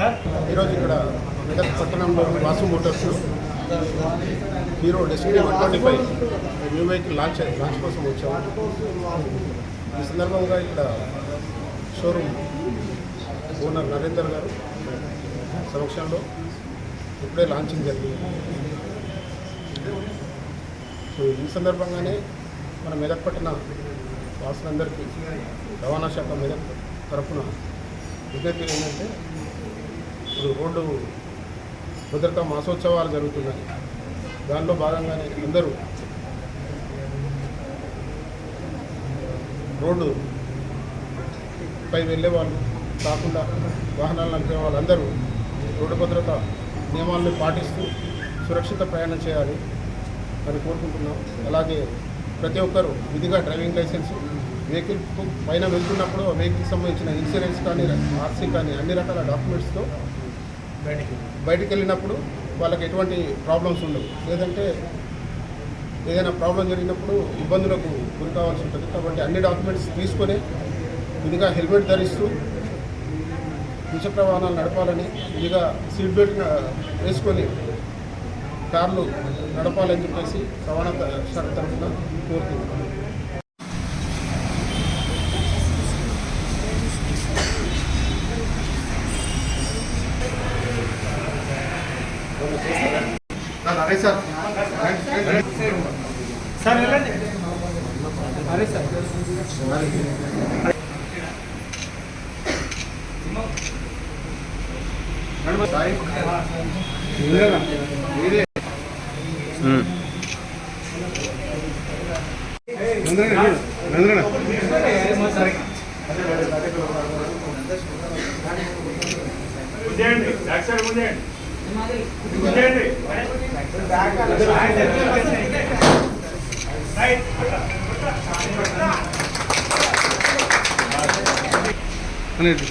ఈరోజు ఇక్కడ మెదక్ పట్టణంలో Vasu motors Hero Destini one twenty five new vehicle launch launch కోసం వచ్చాము. ఈ సందర్భంగా ఇక్కడ షోరూమ్ ఓనర్ నరేందర్ గారు సమక్షంలో ఇప్పుడే లాంచింగ్ జరిగింది. సో ఈ సందర్భంగానే మన మెదక్ పట్టణ వాసులందరికీ రవాణా శాఖ మెదక్ తరఫున విజ్ఞప్తి ఏంటంటే ఇప్పుడు రోడ్డు భద్రతా మాసోత్సవాలు జరుగుతున్నాయి దానిలో భాగంగానే అందరూ రోడ్డు పై వెళ్ళే వాళ్ళు కాకుండా వాహనాలు నడిపే వాళ్ళందరూ రోడ్డు భద్రత నియమాలను పాటిస్తూ సురక్షిత ప్రయాణం చేయాలి అని కోరుకుంటున్నాం. అలాగే ప్రతి ఒక్కరూ విధిగా డ్రైవింగ్ లైసెన్స్ వెహికల్ పైన వెళ్తున్నప్పుడు ఆ వెహికల్కి సంబంధించిన ఇన్సూరెన్స్ కానీ ఆర్సీ కానీ అన్ని రకాల డాక్యుమెంట్స్తో బయటికి వెళ్ళినప్పుడు వాళ్ళకి ఎటువంటి ప్రాబ్లమ్స్ ఉండవు. లేదంటే ఏదైనా ప్రాబ్లం జరిగినప్పుడు ఇబ్బందులకు గురి కావాల్సి ఉంటుంది. కాబట్టి అన్ని డాక్యుమెంట్స్ తీసుకొని ఇదిగా హెల్మెట్ ధరిస్తూ ద్విచక్ర వాహనాలు నడపాలని ఇదిగా సీట్ బెల్ట్ వేసుకొని కార్లు నడపాలని చెప్పేసి రవాణా శాఖ తరఫున కోరుతున్నాను అరే సార్ సార్ వెళ్ళండి అరే సార్. ముందేయండి బ్యాక్ సైడ్ ముందేయండి అనేది